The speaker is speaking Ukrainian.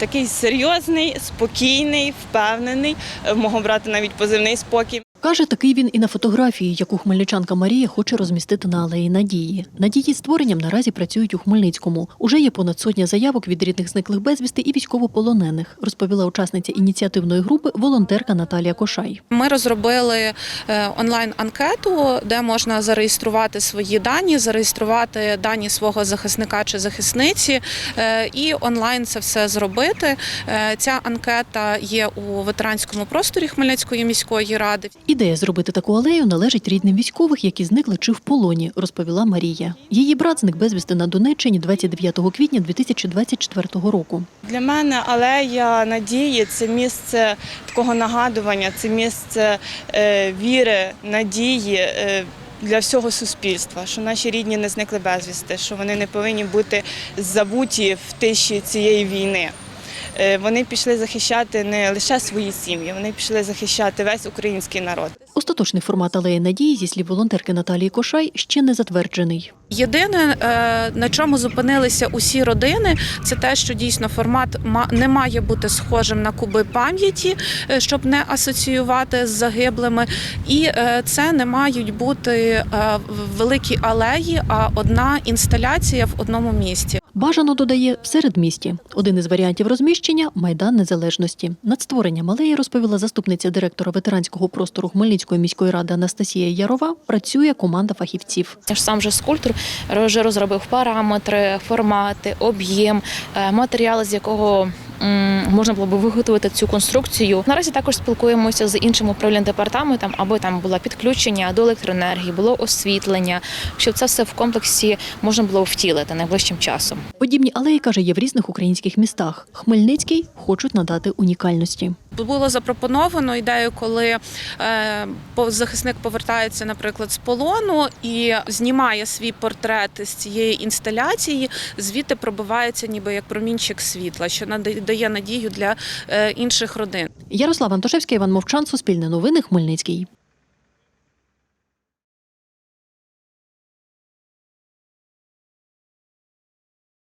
Такий серйозний, спокійний, впевнений. Е, Мого брати навіть позивний спокій. Каже, такий він і на фотографії, яку хмельничанка Марія хоче розмістити на алеї Надії. Над її створенням наразі працюють у Хмельницькому. Уже є понад сотня заявок від рідних зниклих безвісти і військовополонених, розповіла учасниця ініціативної групи волонтерка Наталія Кошай. Ми розробили е, онлайн-анкету, де можна зареєструвати свої дані, зареєструвати дані свого захисника чи захисниці, е, і онлайн це все зробити. Е, Ця анкета є у ветеранському просторі Хмельницької міської ради. Ідея зробити таку алею належить рідним військових, які зникли чи в полоні, розповіла Марія. Її брат зник безвісти на Донеччині 29 квітня 2024 року. Для мене алея надії це місце такого нагадування, це місце е, віри, надії. е, Для всього суспільства, що наші рідні не зникли безвісти, що вони не повинні бути забуті в тиші цієї війни. Е, Вони пішли захищати не лише свої сім'ї, вони пішли захищати весь український народ. Остаточний формат алеї Надії, зі слів волонтерки Наталії Кошай, ще не затверджений. Єдине, е, на чому зупинилися усі родини, це те, що дійсно формат ма- не має бути схожим на куби пам'яті, е, щоб не асоціювати з загиблими. І це не мають бути великі алеї, а одна інсталяція в одному місці. Бажано додає в середмісті. Один із варіантів розміщення майдан незалежності. Над створенням алеї розповіла заступниця директора ветеранського простору Хмельницької міської ради Анастасія Ярова. Працює команда фахівців. Сам же скульптор вже розробив параметри, формати, об'єм, е, матеріали, з якого можна було б виготовити цю конструкцію. Наразі також спілкуємося з іншим управлінням департаментом, аби там було підключення до електроенергії, було освітлення, щоб це все в комплексі можна було втілити найближчим часом. Подібні алеї каже є в різних українських містах. Хмельницький хочуть надати унікальності. Було запропоновано ідею, коли е, захисник повертається, наприклад, з полону і знімає свій портрет з цієї інсталяції, звідти пробивається ніби як промінчик світла, що надає дає надію для е, інших родин. Ярослав Антошевський, Іван Мовчан, Суспільне новини, Хмельницький.